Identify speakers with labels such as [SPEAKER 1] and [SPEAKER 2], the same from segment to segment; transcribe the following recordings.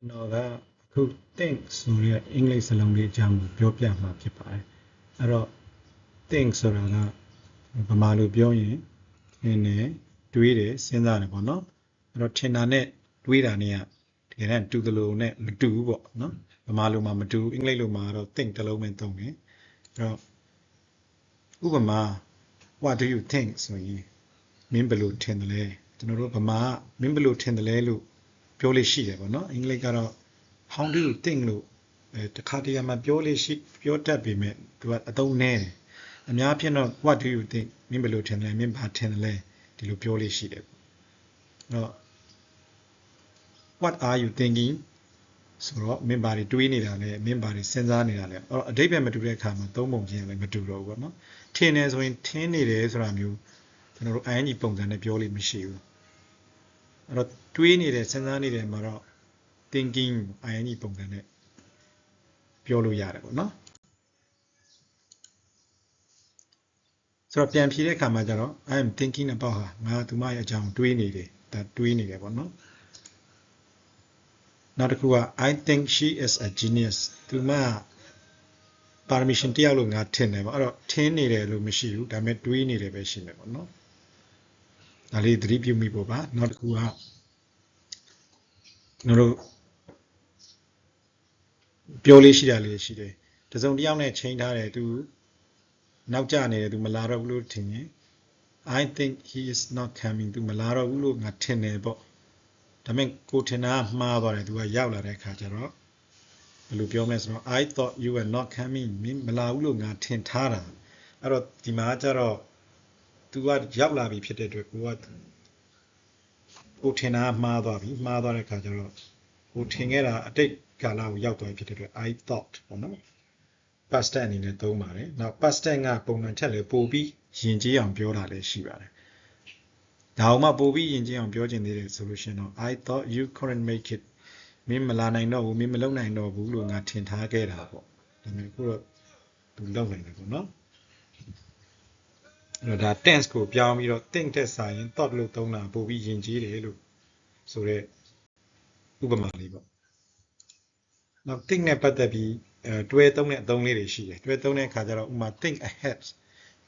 [SPEAKER 1] ကျွန်တော်ကအခု think ဆိုတဲ့အင်္ဂလိပ်စလုံးလေးအကြောင်းကိုပြောပြမှာဖြစ်ပါတယ်အဲ့တော့ think ဆိုတာကဗမာလိုပြောရင်ထင်တယ်တွေးတယ်စဉ်းစားတယ်ပေါ့နော်အဲ့တော့ထင်တာနဲ့တွေးတာနဲ့ကတကယ်တမ်းတူသလိုနဲ့မတူဘူးပေါ့နော်ဗမာလိုမှာမတူဘူးအင်္ဂလိပ်လိုမှာတော့ think တစ်လုံးပဲသုံးတယ်အဲ့တော့ဥပမာ what do you think ဆိုရင်မင်းဘယ်လိုထင်တယ်လဲကျွန်တော်တို့ဗမာကမင်းဘယ်လိုထင်တယ်လဲလို့ ပြောလို့ရှိတယ်ပေါ့နော်အင်္ဂလိပ်ကတော့ how do you think လို့အဲတခါတရံမှာပြောလို့ရှိပြောတတ်ပေမဲ့သူကအသုံးနည်းတယ်အများဖြင့်တော့ what do you think မင်းဘယ်လိုထင်တယ်လဲမင်းဘာထင်တယ်လဲဒီလိုပြောလို့ရှိတယ်ပေါ့အဲ့တော့ what are you thinking ဆိုတော့မင်းဘာတွေတွေးနေတာလဲမင်းဘာတွေစဉ်းစားနေတာလဲအဲ့တော့အတိတ်ပဲမတူတဲ့အခါမှာသုံးပုံချင်းလည်းမတူတော့ဘူးပေါ့နော်ထင်တယ်ဆိုရင်ထင်နေတယ်ဆိုတာမျိုးကျွန်တော်တို့ ING ပုံစံနဲ့ပြောလို့မရှိဘူး အဲ့တော့တွေးနေတယ်စဉ်းစားနေတယ်မှာတော့ thinking ING ပုံစံနဲ့ပြောလို့ရတယ်ပေါ့နော်ဆိုတော့ပြန်ဖြေတဲ့အခါမှာကျတော့ I am thinking about ဟာငါသူမရဲ့အကြောင်းတွေးနေတယ်ဒါတွေးနေတယ်ပေါ့နော်နောက်တစ်ခုက I think she is a genius သူမပါရမီရှင်တယောက်လို့ငါထင်တယ်ပေါ့အဲ့တော့ထင်နေတယ်လို့မရှိဘူးဒါပေမဲ့တွေးနေတယ်ပဲရှိမယ်ပေါ့နော် ဒါလေးသတိပြုမိဖို့ပါနောက်တစ်ခုကကျွန်တော်တို့ပြောလေးရှိတာလေးရှိတယ်တစုံတစ်ယောက်နဲ့ချိန်ထားတယ်သူနောက်ကျနေတယ်သူမလာတော့ဘူးလို့ထင်ရင် I think he is not coming သူမလာတော့ဘူးလို့ငါထင်တယ်ပေါ့ဒါပေမဲ့ကိုထင်တာကမှားသွားတယ်သူကရောက်လာတဲ့အခါကျတော့ဘယ်လိုပြောမလဲဆိုတော့ I thought you were not coming မင်းမလာဘူးလို့ငါထင်ထားတာအဲ့တော့ဒီမှာကျတော့ तू ကရောက်လာပြီဖြစ်တဲ့အတွက်ကိုကကိုထင်တာကမှားသွားပြီမှားသွားတဲ့အခါကျတော့ကိုထင်ခဲ့တာအတိတ်ကာလကိုရောက်သွားပြီဖြစ်တဲ့အတွက် I thought ပေါ့နော် past tense အနေနဲ့သုံးပါတယ်နောက် past tense ကပုံမှန်ထက်လေပိုပြီးယဉ်ကျေးအောင်ပြောတာလည်းရှိပါတယ်ဒါအောင်မှပိုပြီးယဉ်ကျေးအောင်ပြောချင်သေးတယ်ဆိုလို့ရှိရင်တော့ I thought you couldn't make it မင်းမလာနိုင်တော့ဘူးမင်းမလုပ်နိုင်တော့ဘူးလို့ငါထင်ထားခဲ့တာပေါ့ဒါပေမဲ့အခုတော့သူလုပ်နိုင်တယ်ပေါ့နော် အဲ့တော့ဒါ tense ကိုပြောင်းပြီးတော့ think တဲ့စာရင် thought လို့သုံးတာပိုပြီးယဉ်ကျေးတယ်လို့ဆိုတော့ဥပမာလေးပေါ့နောက် think နဲ့ပတ်သက်ပြီးအဲတွဲသုံးတဲ့အသုံးလေးတွေရှိတယ်တွဲသုံးတဲ့အခါကျတော့ဥပမာ think ahead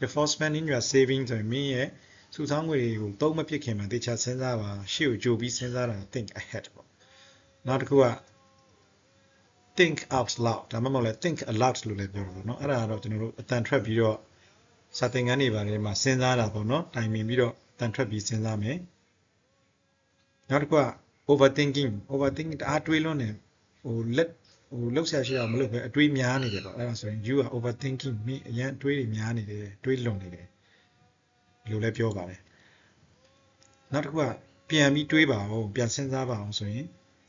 [SPEAKER 1] before spending your saving ဆိုရင်မင်းရဲ့စုဆောင်းငွေတွေကိုသုံးမဖြစ်ခင်မှာတေချာစဉ်းစားပါရှေ့ကိုကြိုပြီးစဉ်းစားတာ think ahead ပေါ့နောက်တစ်ခုက think out loud ဒါမှမဟုတ်လဲ think aloud လို့လည်းပြောတယ်ပေါ့နော်အဲ့ဒါကတော့ကျွန်တော်တို့အတန်ထွက်ပြီးတော့ စာသင်ခန်းတွေပါတယ်မှာစဉ်းစားတာပေါ့နော်တိုင်ပင်ပြီးတော့အတန်ထွက်ပြီးစဉ်းစားမယ်နောက်တစ်ခုက overthinking overthinking တအားတွေးလွန်းတယ်ဟိုလက်ဟိုလောက်ဆရာရှိအောင်မလုပ်ပဲအတွေးများနေတယ်ပေါ့အဲ့ဒါဆိုရင် you are overthinking မင်းအရင်အတွေးတွေများနေတယ်တွေးလွန်နေတယ်ဒီလိုလည်းပြောပါတယ်နောက်တစ်ခုကပြန်ပြီးတွေးပါအောင်ပြန်စဉ်းစားပါအောင်ဆိုရင်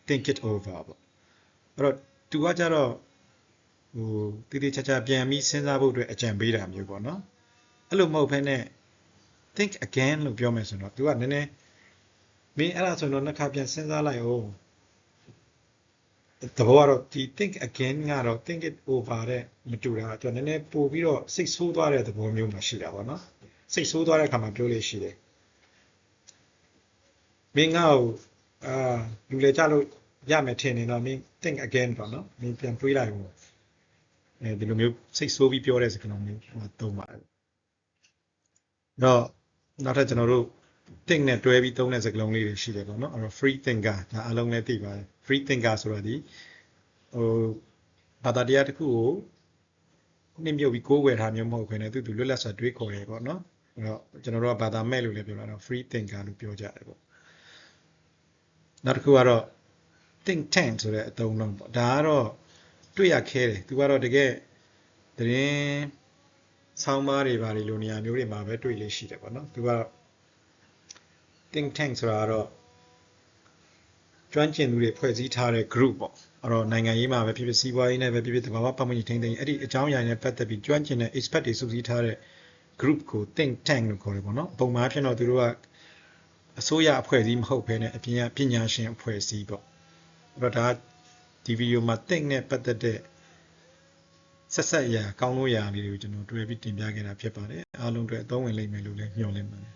[SPEAKER 1] think it over ပေါ့အဲ့တော့သူကကြတော့ဟိုတိတိကျကျပြန်ပြီးစဉ်းစားဖို့အတွက်အကြံပေးတာမျိုးပေါ့နော် အဲ့လိုမဟုတ်ဘဲနဲ့ think again လို့ပြောမယ်ဆိုတော့သူကနည်းနည်းမင်းအဲ့ဒါဆိုတော့နှစ်ခါပြန်စဉ်းစားလိုက်အောင်တဘောကတော့ဒီ think again ကတော့ think it over တဲ့မတူတာသူကနည်းနည်းပို့ပြီးတော့စိတ်ဆိုးသွားတဲ့သဘောမျိုးမှရှိတာပေါ့နော်စိတ်ဆိုးသွားတဲ့အခါမှာပြောလို့ရှိတယ်မင်းငါ့ကိုအာလူလေကြလို့ရမယ်ထင်နေတော့မင်း think again ပေါ့နော်မင်းပြန်တွေးလိုက်ဦးအဲဒီလိုမျိုးစိတ်ဆိုးပြီးပြောတဲ့စကားလုံးမျိုးဟိုသုံးပါတယ် တော့နောက်ထပ်ကျွန်တော်တို့ think နဲ့တွဲပြီးသုံးတဲ့စကားလုံးလေးတွေရှိတယ်ပေါ့နော်အဲ့တော့ free thinker ဒါအလုံးလည်းသိပါတယ် free thinker ဆိုတော့ဒီဟိုဘာသာတရားတစ်ခုကိုနှိမ့်မြုပ်ပြီးကိုးကွယ်ထားမျိုးမဟုတ်ခွင့်နဲ့သူသူလွတ်လပ်စွာတွေးခေါ်ရဲပေါ့နော်အဲ့တော့ကျွန်တော်တို့ကဘာသာမဲ့လို့လည်းပြောလာတော့ free thinker လို့ပြောကြတယ်ပေါ့နောက်တစ်ခုကတော့ think tank ဆိုတဲ့အသုံးလုံးပေါ့ဒါကတော့တွေ့ရခဲတယ်သူကတော့တကယ်တရင် ဆောင်းပါးတွေပါလေလိုနေရာမျိုးတွေမှာပဲတွေ့လေးရှိတယ်ပေါ့နော်သူက think tank ဆိုတာကတော့ကျွမ်းကျင်သူတွေဖွဲ့စည်းထားတဲ့ group ပေါ့အဲ့တော့နိုင်ငံရေးမှာပဲဖြစ်ဖြစ်စီးပွားရေးနဲ့ပဲဖြစ်ဖြစ်သဘာဝပတ်ဝန်းကျင်ထိန်းသိမ်းရေးအဲ့ဒီအကြောင်းအရာတွေနဲ့ပတ်သက်ပြီးကျွမ်းကျင်တဲ့ expert တွေစုစည်းထားတဲ့ group ကို think tank လို့ခေါ်တယ်ပေါ့နော်ပုံမှန်ဖြစ်တော့သူတို့ကအစိုးရအဖွဲ့အစည်းမဟုတ်ဘဲနဲ့အပြင်ကပညာရှင်အဖွဲ့အစည်းပေါ့အဲ့တော့ဒါဒီဗီဒီယိုမှာ think နဲ့ပတ်သက်တဲ့ ဆက်ဆက်အရာကောင်းလို့ရာလေးတွေကိုကျွန်တော်တွေ့ပြီးတင်ပြခဲ့တာဖြစ်ပါတယ်အားလုံးအတွက်အသုံးဝင်လိမ့်မယ်လို့လည်းညွှန်လင့်ပါတယ်